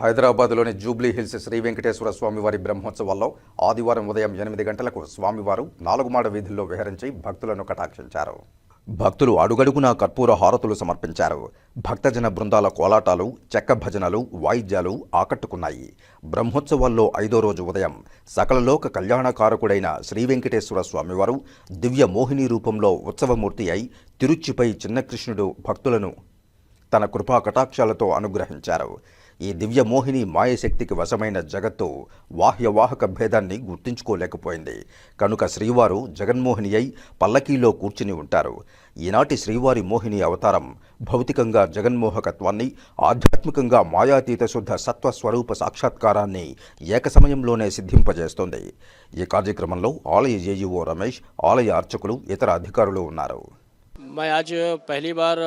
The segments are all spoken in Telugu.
హైదరాబాద్లోని జూబ్లీ హిల్స్ శ్రీ వెంకటేశ్వర స్వామివారి బ్రహ్మోత్సవాల్లో ఆదివారం ఉదయం ఎనిమిది గంటలకు స్వామివారు నాలుగుమాడ వీధుల్లో విహరించి భక్తులను కటాక్షించారు. భక్తులు అడుగడుగునా కర్పూర హారతులు సమర్పించారు. భక్తజన బృందాల కోలాటాలు చెక్క భజనలు వాయిద్యాలు ఆకట్టుకున్నాయి. బ్రహ్మోత్సవాల్లో ఐదో రోజు ఉదయం సకలలోక కళ్యాణకారకుడైన శ్రీ వెంకటేశ్వర స్వామివారు దివ్య మోహిని రూపంలో ఉత్సవమూర్తి అయి తిరుచిపై చిన్నకృష్ణుడు భక్తులను తన కృపా కటాక్షాలతో అనుగ్రహించారు. ఈ దివ్య మోహిని మాయశక్తికి వశమైన జగత్తు వాహ్యవాహక భేదాన్ని గుర్తించుకోలేకపోయింది. కనుక శ్రీవారు జగన్మోహిని అయి పల్లకీలో కూర్చుని ఉంటారు. ఈనాటి శ్రీవారి మోహిని అవతారం భౌతికంగా జగన్మోహకత్వాన్ని ఆధ్యాత్మికంగా మాయాతీత శుద్ధ సత్వ స్వరూప సాక్షాత్కారాన్ని ఏక సమయంలోనే సిద్ధింపజేస్తుంది. ఈ కార్యక్రమంలో ఆలయ జేయుఓ రమేష్ ఆలయ అర్చకులు ఇతర అధికారులు ఉన్నారు. मैं आज पहली बार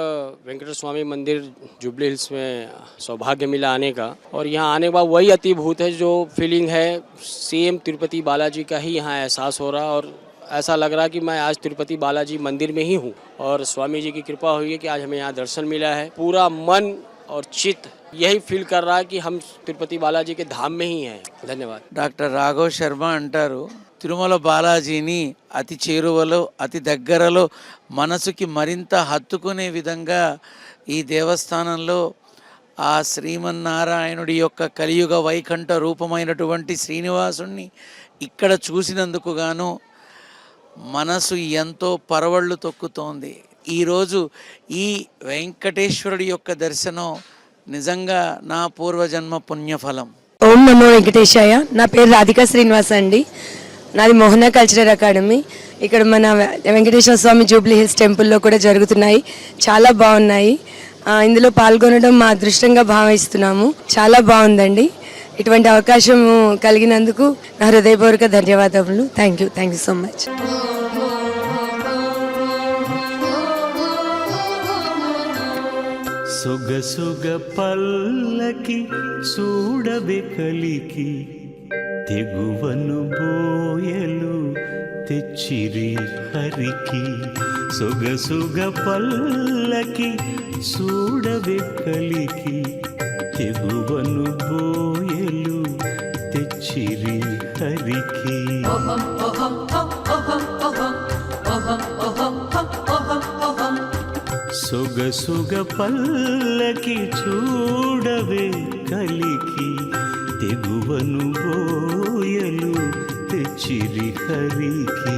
वेंकटेश्वर स्वामी मंदिर जुबली हिल्स में सौभाग्य मिला आने का। और यहाँ आने के बाद वही अतिभूत है जो फीलिंग है सेम तिरुपति बालाजी का ही यहाँ एहसास हो रहा और ऐसा लग रहा कि मैं आज तिरुपति बालाजी मंदिर में ही हूँ। और स्वामी जी की कृपा हुई है कि आज हमें यहाँ दर्शन मिला है। पूरा मन और चित्त यही फील कर रहा है कि हम तिरुपति बालाजी के धाम में ही हैं। धन्यवाद। डॉक्टर राघव शर्मा अंटारू। తిరుమల బాలాజీని అతి చేరువలో అతి దగ్గరలో మనసుకి మరింత హత్తుకునే విధంగా ఈ దేవస్థానంలో ఆ శ్రీమన్నారాయణుడి యొక్క కలియుగ వైకంఠ రూపమైనటువంటి శ్రీనివాసుణ్ణి ఇక్కడ చూసినందుకు గాను మనసు ఎంతో పరవళ్ళు తొక్కుతోంది. ఈరోజు ఈ వెంకటేశ్వరుడి యొక్క దర్శనం నిజంగా నా పూర్వజన్మ పుణ్యఫలం. ఓం నమో వెంకటేశాయ. నా పేరు రాధికా శ్రీనివాస్ అండి నాది మోహన కల్చరల్ అకాడమీ ఇక్కడ మన వెంకటేశ్వర స్వామి జూబ్లీ హిల్స్ టెంపుల్లో కూడా జరుగుతున్నాయి. చాలా బాగున్నాయి. ఇందులో పాల్గొనడం మా అదృష్టంగా భావిస్తున్నాము. చాలా బాగుందండి. ఇటువంటి అవకాశం కలిగినందుకు నా హృదయపూర్వక ధన్యవాదములు. Thank you thank you so much సొగసొగ పల్లకి చూడవే కలికి తెగువను బోయలు తెచ్చిరి హరికి సొగసొగ పల్లకి చూడవెక్కలికి తెగువను బోయలు తెచ్చిరి హరికి. సొగసుగ పల్లకి చూడవే కలికి తెగువను బోయలు తెచ్చిరి హరికి.